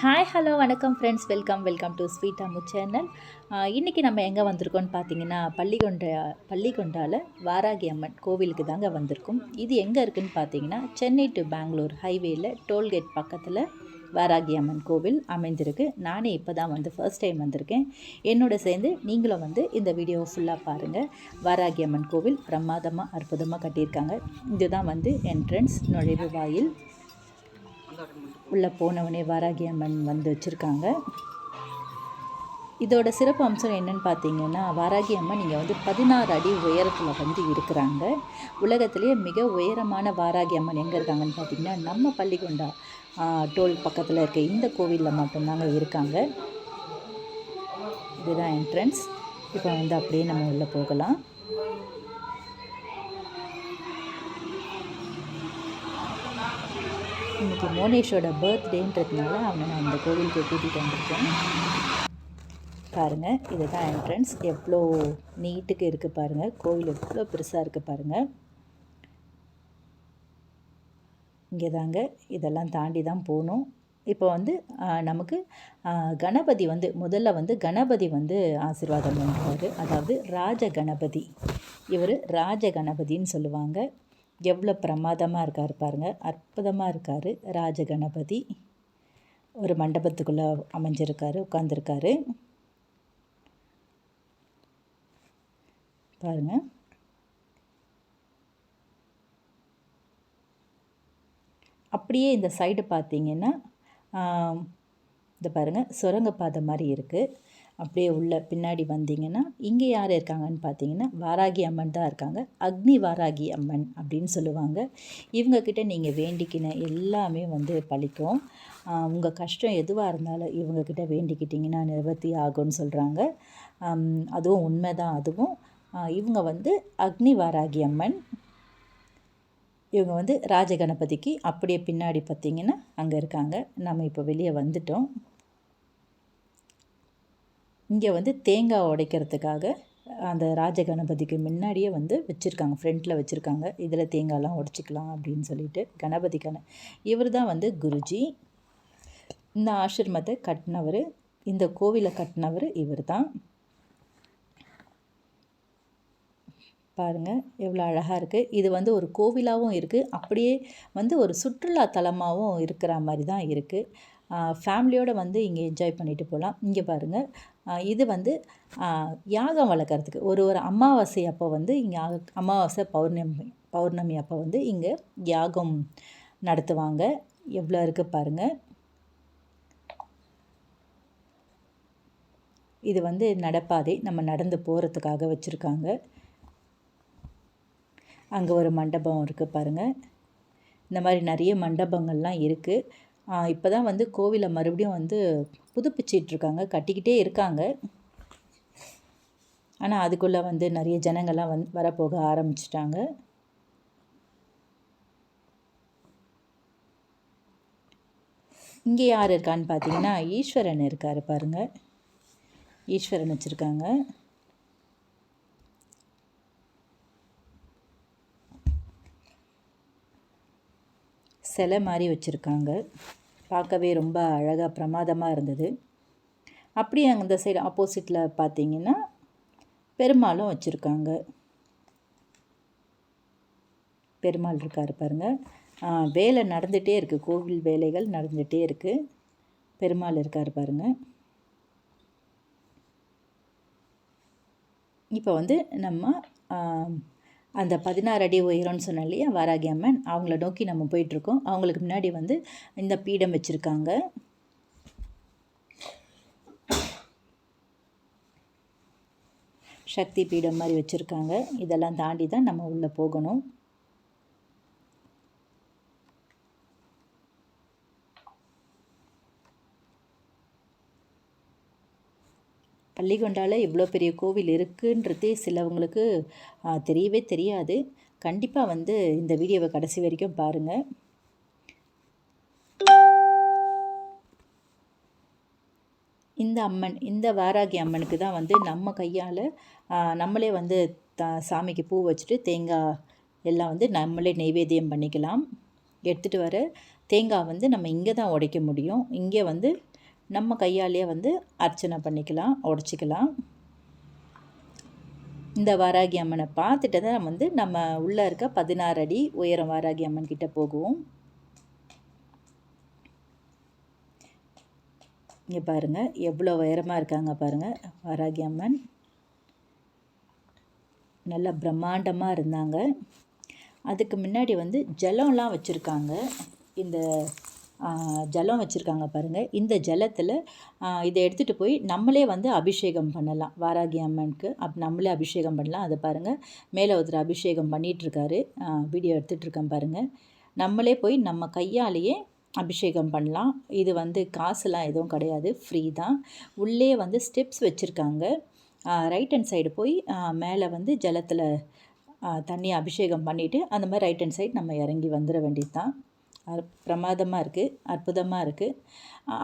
Hi hello வணக்கம் friends welcome welcome to sweet Ammu channel இன்றைக்கி நம்ம எங்கே வந்திருக்கோம்னு பார்த்தீங்கன்னா பள்ளிகொண்ட பள்ளிகொண்டால வாராகி அம்மன் கோவிலுக்கு தாங்க வந்திருக்கோம். இது எங்கே இருக்குதுன்னு பார்த்தீங்கன்னா சென்னை டு பெங்களூர் ஹைவேயில் டோல்கேட் பக்கத்தில் வாராகி அம்மன் கோவில் அமைந்திருக்கு. நானே இப்போ தான் வந்து ஃபர்ஸ்ட் டைம் வந்திருக்கேன். என்னோட சேர்ந்து நீங்களும் வந்து இந்த வீடியோவை ஃபுல்லாக பாருங்கள் வாராகி அம்மன் கோவில் பிரமாதமாக அற்புதமாக கட்டியிருக்காங்க. இதுதான் வந்து என்ட்ரன்ஸ் நுழைவு வாயில். உள்ளே போனவனே வாராகி அம்மன் வந்து வச்சுருக்காங்க. இதோட சிறப்பு அம்சம் என்னன்னு பார்த்தீங்கன்னா வாராகி அம்மன் இங்கே வந்து பதினாறு அடி உயரத்தில் வந்து இருக்கிறாங்க. உலகத்திலேயே மிக உயரமான வாராகி அம்மன் எங்கே இருக்காங்கன்னு பார்த்தீங்கன்னா நம்ம பள்ளிகொண்டா டோல் பக்கத்தில் இருக்க இந்த கோவிலில் மட்டும்தாங்க இருக்காங்க. இதுதான் என்ட்ரன்ஸ் இப்போ வந்து அப்படியே நம்ம உள்ளே போகலாம். இன்றைக்கி மோனேஷோட பர்த்டேன்றதுனால அவனை நான் அந்த கோவிலுக்கு கூட்டிகிட்டு வந்திருக்கேன். பாருங்கள் இதுதான் என்ட்ரன்ஸ் எவ்வளோ நீட்டுக்கு இருக்குது பாருங்கள் கோவில் எவ்வளோ பெருசாக இருக்குது பாருங்கள் இங்கே தாங்க இதெல்லாம் தாண்டி தான் போகணும். இப்போ வந்து நமக்கு கணபதி வந்து முதல்ல வந்து கணபதி வந்து ஆசீர்வாதம் பண்ணுவார் அதாவது ராஜ கணபதி இவர் ராஜ கணபதின்னு சொல்லுவாங்க. எவ்வளோ பிரமாதமாக இருக்கார் பாருங்கள் அற்புதமாக இருக்கார். ராஜ கணபதி ஒரு மண்டபத்துக்குள்ளே அமைஞ்சிருக்காரு உட்காந்துருக்காரு பாருங்கள் அப்படியே இந்த சைடு பார்த்தீங்கன்னா இந்த பாருங்கள் சுரங்கப்பாதை மாதிரி இருக்குது அப்படியே உள்ள பின்னாடி வந்தீங்கன்னா இங்கே யார் இருக்காங்கன்னு பார்த்தீங்கன்னா வாராகி அம்மன் தான் இருக்காங்க. அக்னி வாராகி அம்மன் அப்படின்னு சொல்லுவாங்க. இவங்கக்கிட்ட நீங்கள் வேண்டிக்கின எல்லாமே வந்து பழிக்கும். உங்கள் கஷ்டம் எதுவாக இருந்தாலும் இவங்கக்கிட்ட வேண்டிக்கிட்டிங்கன்னா நிவர்த்தி ஆகும்னு சொல்கிறாங்க அதுவும் உண்மை தான் அதுவும் இவங்க வந்து அக்னி வாராகி அம்மன். இவங்க வந்து ராஜகணபதிக்கு அப்படியே பின்னாடி பார்த்திங்கன்னா அங்கே இருக்காங்க. நம்ம இப்போ வெளியே வந்துட்டோம். இங்கே வந்து தேங்காய் உடைக்கிறதுக்காக அந்த ராஜகணபதிக்கு முன்னாடியே வந்து வச்சுருக்காங்க ஃப்ரண்ட்டில் வச்சுருக்காங்க. இதில் தேங்காய்லாம் உடைச்சிக்கலாம் அப்படின்னு சொல்லிட்டு கணபதிக்கான இவர் தான் வந்து குருஜி. இந்த ஆசிரமத்தை கட்டினவர் இந்த கோவிலை கட்டினவர் இவர் தான் பாருங்கள் எவ்வளோ அழகாக இருக்குது இது வந்து ஒரு கோவிலாகவும் இருக்குது அப்படியே வந்து ஒரு சுற்றுலா தலமாகவும் இருக்கிற மாதிரி தான் இருக்குது ஃபேமிலியோடு வந்து இங்கே என்ஜாய் பண்ணிட்டு போகலாம் இங்கே பாருங்கள் இது வந்து யாகம் வளர்க்குறதுக்கு. ஒரு ஒரு அமாவாசை அப்போ வந்து இங்கே அமாவாசை பௌர்ணமி பௌர்ணமி அப்போ வந்து இங்கே யாகம் நடத்துவாங்க. எவ்வளோ இருக்குது பாருங்கள் இது வந்து நடப்பாதை. நம்ம நடந்து போகிறதுக்காக வச்சுருக்காங்க. அங்கே ஒரு மண்டபம் இருக்குது பாருங்கள் இந்த மாதிரி நிறைய மண்டபங்கள்லாம் இருக்குது இப்போ தான் வந்து கோவிலை மறுபடியும் வந்து புதுப்பிச்சிட்ருக்காங்க கட்டிக்கிட்டே இருக்காங்க. ஆனால் அதுக்குள்ளே வந்து நிறைய ஜனங்கள்லாம் வந் வரப்போக ஆரம்பிச்சிட்டாங்க. இங்கே யார் இருக்கான்னு பார்த்தீங்கன்னா ஈஸ்வரன் இருக்கார் பாருங்கள் ஈஸ்வரன் வச்சுருக்காங்க. சிலை மாதிரி வச்சுருக்காங்க. பார்க்கவே ரொம்ப அழகாக பிரமாதமாக இருந்தது. அப்படியே அந்த சைடு ஆப்போசிட்டில் பார்த்தீங்கன்னா பெருமாளும் வச்சுருக்காங்க. பெருமாள் இருக்கார் பாருங்கள் வேலை நடந்துகிட்டே இருக்குது கோவில் வேலைகள் நடந்துகிட்டே இருக்குது பெருமாள் இருக்கார் பாருங்கள் இப்போ வந்து நம்ம அந்த பதினாறு அடி உயரம்னு சொன்ன இல்லையா வாராகி அம்மன்? அவங்கள நோக்கி நம்ம போயிட்டுருக்கோம். அவங்களுக்கு முன்னாடி வந்து இந்த பீடம் வச்சுருக்காங்க. சக்தி பீடம் மாதிரி வச்சுருக்காங்க. இதெல்லாம் தாண்டி தான் நம்ம உள்ளே போகணும். பள்ளிகொண்டால் இவ்வளோ பெரிய கோவில் இருக்குன்றதே சிலவங்களுக்கு தெரியவே தெரியாது. கண்டிப்பாக வந்து இந்த வீடியோவை கடைசி வரைக்கும் பாருங்கள் இந்த அம்மன் இந்த வாராகி அம்மனுக்கு தான் வந்து நம்ம கையால் நம்மளே வந்து த சாமிக்கு பூ வச்சுட்டு தேங்காய் எல்லாம் வந்து நம்மளே நைவேத்தியம் பண்ணிக்கலாம். எடுத்துகிட்டு வர தேங்காய் வந்து நம்ம இங்கே தான் உடைக்க முடியும். இங்கே வந்து நம்ம கையாலேயே வந்து அர்ச்சனை பண்ணிக்கலாம் உடச்சிக்கலாம். இந்த வாராகி அம்மனை பார்த்துட்டு தான் வந்து நம்ம உள்ளே இருக்க பதினாறு அடி உயரம் வாராகி அம்மன் கிட்டே போகுவோம். இங்கே பாருங்கள் எவ்வளோ உயரமாக இருக்காங்க பாருங்கள் வாராகி அம்மன். நல்ல பிரம்மாண்டமாக இருந்தாங்க. அதுக்கு முன்னாடி வந்து ஜலம்லாம் வச்சுருக்காங்க. இந்த ஜலம் வச்சுருக்காங்க பாருங்கள் இந்த ஜலத்தில் இதை எடுத்துகிட்டு போய் நம்மளே வந்து அபிஷேகம் பண்ணலாம். வாராகி அம்மனுக்கு அப் நம்மளே அபிஷேகம் பண்ணலாம். அதை பாருங்கள் மேலே ஒருத்தர் அபிஷேகம் பண்ணிகிட்ருக்காரு வீடியோ எடுத்துகிட்ருக்கேன் பாருங்கள் நம்மளே போய் நம்ம கையாலேயே அபிஷேகம் பண்ணலாம். இது வந்து காசுலாம் எதுவும் கிடையாது. ஃப்ரீ தான். உள்ளே வந்து ஸ்டெப்ஸ் வச்சுருக்காங்க. ரைட் ஹேண்ட் சைடு போய் மேலே வந்து ஜலத்தில் தண்ணி அபிஷேகம் பண்ணிவிட்டு அந்த மாதிரி ரைட் ஹேண்ட் சைடு நம்ம இறங்கி வந்துட வேண்டியது தான் பிரமாதமாக இருக்குது அற்புதமாக இருக்குது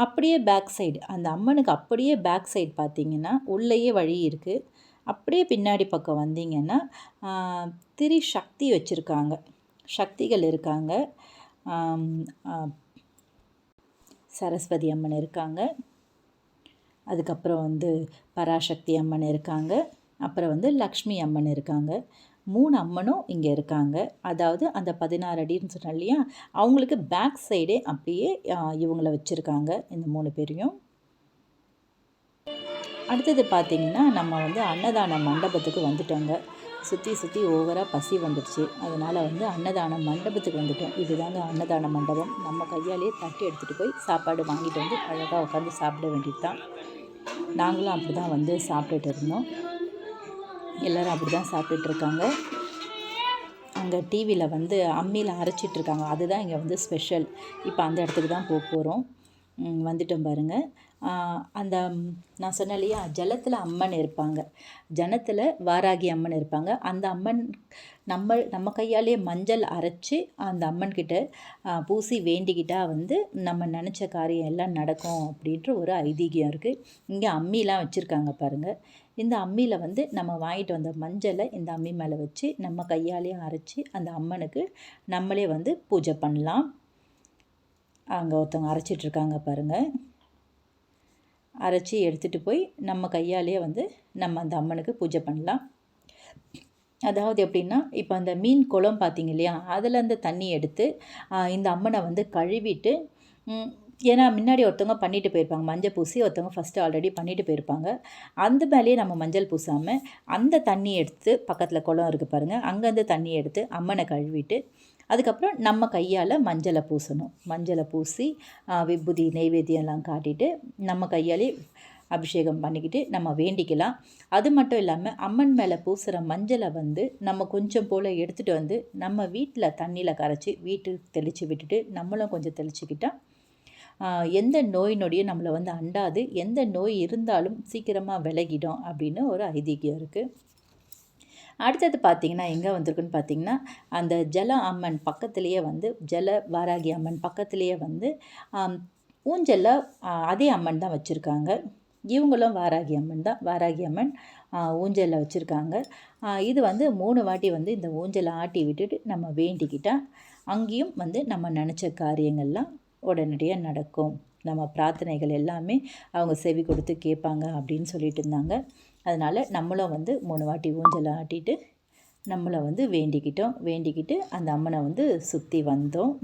அப்படியே பேக் சைடு அந்த அம்மனுக்கு அப்படியே பேக் சைடு பார்த்திங்கன்னா உள்ளேயே வழி இருக்குது அப்படியே பின்னாடி பக்கம் வந்தீங்கன்னா திரி சக்தி வச்சுருக்காங்க. சக்திகள் இருக்காங்க. சரஸ்வதி அம்மன் இருக்காங்க. அதுக்கப்புறம் வந்து பராசக்தி அம்மன் இருக்காங்க. அப்புறம் வந்து லக்ஷ்மி அம்மன் இருக்காங்க. மூணு அம்மனும் இங்கே இருக்காங்க. அதாவது அந்த பதினாறு அடின்னு சொன்னேன் இல்லையா? அவங்களுக்கு பேக் சைடே அப்படியே இவங்கள வச்சுருக்காங்க இந்த மூணு பேரையும். அடுத்தது பார்த்திங்கன்னா நம்ம வந்து அன்னதான மண்டபத்துக்கு வந்துட்டோங்க. சுற்றி சுற்றி ஓவராக பசி வந்துடுச்சு. அதனால் வந்து அன்னதான மண்டபத்துக்கு வந்துட்டோம். இதுதாங்க அன்னதான மண்டபம். நம்ம கையாலேயே தட்டி எடுத்துகிட்டு போய் சாப்பாடு வாங்கிட்டு வந்து அழகாக உட்காந்து சாப்பிட வேண்டியது தான் நாங்களும் அப்படி தான் வந்து சாப்பிட்டுட்டு இருந்தோம். எல்லோரும் அப்படி தான் சாப்பிட்டுட்ருக்காங்க. அங்கே டிவியில் வந்து அம்மியில் அரைச்சிட்ருக்காங்க. அதுதான் இங்கே வந்து ஸ்பெஷல் இப்போ அந்த இடத்துக்கு தான் போக போகிறோம் வந்துட்டோம் பாருங்கள் அந்த நான் சொன்னேன் இல்லையா? ஜலத்தில் அம்மன் இருப்பாங்க. ஜனத்தில் வாராகி அம்மன் இருப்பாங்க. அந்த அம்மன் நம்ம நம்ம கையாலே மஞ்சள் அரைச்சி அந்த அம்மன்கிட்ட பூசி வேண்டிக்கிட்டால் வந்து நம்ம நினச்ச காரியம் எல்லாம் நடக்கும் அப்படின்ற ஒரு ஐதீகம் இருக்குது இங்கே அம்மிலாம் வச்சுருக்காங்க பாருங்கள் இந்த அம்மியில் வந்து நம்ம வாங்கிட்டு வந்த மஞ்சளை இந்த அம்மி மேலே வச்சு நம்ம கையாலேயே அரைச்சி அந்த அம்மனுக்கு நம்மளே வந்து பூஜை பண்ணலாம். அங்கே ஒருத்தவங்க அரைச்சிட்ருக்காங்க பாருங்கள் அரைச்சி எடுத்துகிட்டு போய் நம்ம கையாலேயே வந்து நம்ம அந்த அம்மனுக்கு பூஜை பண்ணலாம். அதாவது எப்படின்னா இப்போ அந்த மீன் குளம் பார்த்திங்க இல்லையா? அதில் அந்த தண்ணி எடுத்து இந்த அம்மனை வந்து கழுவிட்டு ஏன்னா முன்னாடி ஒருத்தவங்க பண்ணிட்டு போயிருப்பாங்க. மஞ்சள் பூசி ஒருத்தவங்க ஃபஸ்ட்டு ஆல்ரெடி பண்ணிட்டு போயிருப்பாங்க. அந்த மேலேயே நம்ம மஞ்சள் பூசாமல் அந்த தண்ணி எடுத்து பக்கத்தில் குளம் இருக்குது பாருங்கள் அங்கேருந்து தண்ணி எடுத்து அம்மனை கழுவிட்டு அதுக்கப்புறம் நம்ம கையால் மஞ்சளை பூசணும். மஞ்சளை பூசி விபூதி நெய்வேத்தியம்லாம் காட்டிட்டு நம்ம கையாலே அபிஷேகம் பண்ணிக்கிட்டு நம்ம வேண்டிக்கலாம். அது மட்டும் இல்லாமல் அம்மன் மேலே பூசுகிற மஞ்சளை வந்து நம்ம கொஞ்சம் போல் எடுத்துகிட்டு வந்து நம்ம வீட்டில் தண்ணியில் கரைச்சி வீட்டுக்கு தெளித்து விட்டுட்டு நம்மளும் கொஞ்சம் தெளிச்சுக்கிட்டால் எந்த நோய் நொடியும் நம்மளை வந்து அண்டாது. எந்த நோய் இருந்தாலும் சீக்கிரமாக விலகிடும் அப்படின்னு ஒரு ஐதீகம் இருக்குது அடுத்தது பார்த்திங்கன்னா எங்கே வந்திருக்குன்னு பார்த்திங்கன்னா அந்த ஜல அம்மன் பக்கத்துலேயே வந்து ஜல வாராகி அம்மன் பக்கத்துலேயே வந்து ஊஞ்சலில் அதே அம்மன் தான் வச்சுருக்காங்க. இவங்களும் வாராகி அம்மன் தான். வாராகி அம்மன் ஊஞ்சலில் வச்சுருக்காங்க. இது வந்து மூணு வாட்டி வந்து இந்த ஊஞ்சலை ஆட்டி விட்டுட்டு நம்ம வேண்டிக்கிட்டால் அங்கேயும் வந்து நம்ம நினச்ச காரியங்கள்லாம் உடனடியாக நடக்கும். நம்ம பிரார்த்தனைகள் எல்லாமே அவங்க செவி கொடுத்து கேட்பாங்க அப்படின்னு சொல்லிட்டு இருந்தாங்க. அதனால் நம்மளும் வந்து மூணு வாட்டி ஊஞ்சலை ஆட்டிட்டு நம்மளை வந்து வேண்டிக்கிட்டோம். வேண்டிக்கிட்டு அந்த அம்மனை வந்து சுற்றி வந்தோம்.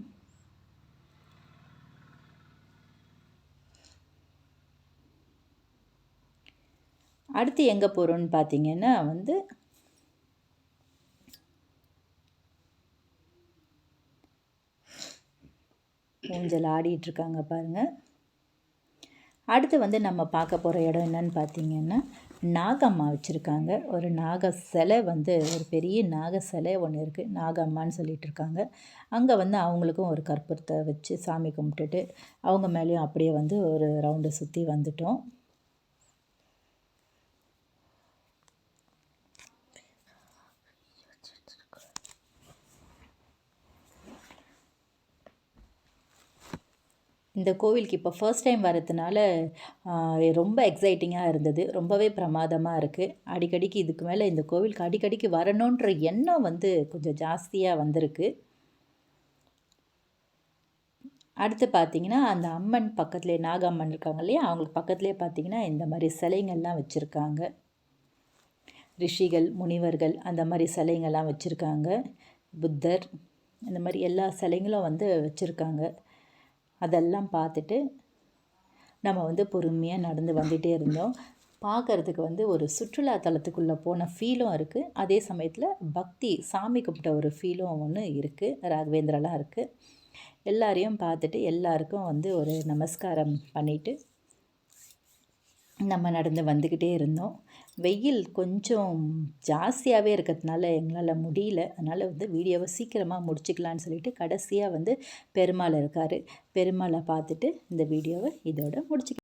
அடுத்து எங்கே போகிறோன்னு பார்த்தீங்கன்னா வந்து ஊஞ்சல் ஆடிட்டுருக்காங்க பாருங்கள் அடுத்து வந்து நம்ம பார்க்க போகிற இடம் என்னன்னு பார்த்தீங்கன்னா நாகம்மா வச்சுருக்காங்க. ஒரு நாக சிலை வந்து ஒரு பெரிய நாக சிலை ஒன்று இருக்குது நாகம்மான்னு சொல்லிட்டு இருக்காங்க அங்கே வந்து அவங்களுக்கும் ஒரு கற்பூரத்தை வச்சு சாமி கும்பிட்டுட்டு அவங்க மேலேயும் அப்படியே வந்து ஒரு ரவுண்டை சுற்றி வந்துட்டோம். இந்த கோவிலுக்கு இப்போ ஃபர்ஸ்ட் டைம் வரதுனால ரொம்ப எக்ஸைட்டிங்காக இருந்தது. ரொம்பவே பிரமாதமாக இருக்குது அடிக்கடிக்கு இதுக்கு மேலே இந்த கோவிலுக்கு அடிக்கடிக்கு வரணுன்ற எண்ணம் வந்து கொஞ்சம் ஜாஸ்தியாக வந்திருக்கு. அடுத்து பார்த்திங்கன்னா அந்த அம்மன் பக்கத்துலேயே நாகம்மன் இருக்காங்க இல்லையா? அவங்களுக்கு பக்கத்துலேயே பார்த்தீங்கன்னா இந்த மாதிரி சிலைங்கள்லாம் வச்சுருக்காங்க. ரிஷிகள் முனிவர்கள் அந்த மாதிரி சிலைங்கள்லாம் வச்சுருக்காங்க. புத்தர் இந்த மாதிரி எல்லா சிலைங்களும் வந்து வச்சுருக்காங்க. அதெல்லாம் பார்த்துட்டு நம்ம வந்து பொறுமையாக நடந்து வந்துகிட்டே இருந்தோம். பார்க்கறதுக்கு வந்து ஒரு சுற்றுலா தலத்துக்குள்ளே போன ஃபீலும் இருக்குது அதே சமயத்தில் பக்தி சாமி கும்பிட்ட ஒரு ஃபீலும் ஒன்று இருக்குது ராகவேந்திரலாம் இருக்குது எல்லாரையும் பார்த்துட்டு எல்லாருக்கும் வந்து ஒரு நமஸ்காரம் பண்ணிவிட்டு நம்ம நடந்து வந்துக்கிட்டே இருந்தோம். வெயில் கொஞ்சம் ஜாஸ்தியாகவே இருக்கிறதுனால எங்களால் முடியல. அதனால் வந்து வீடியோவை சீக்கிரமாக முடிச்சுக்கலான்னு சொல்லிட்டு கடைசியாக வந்து பெருமாள் இருக்கார். பெருமாளை பார்த்துட்டு இந்த வீடியோவை இதோட முடிச்சுக்கலாம்.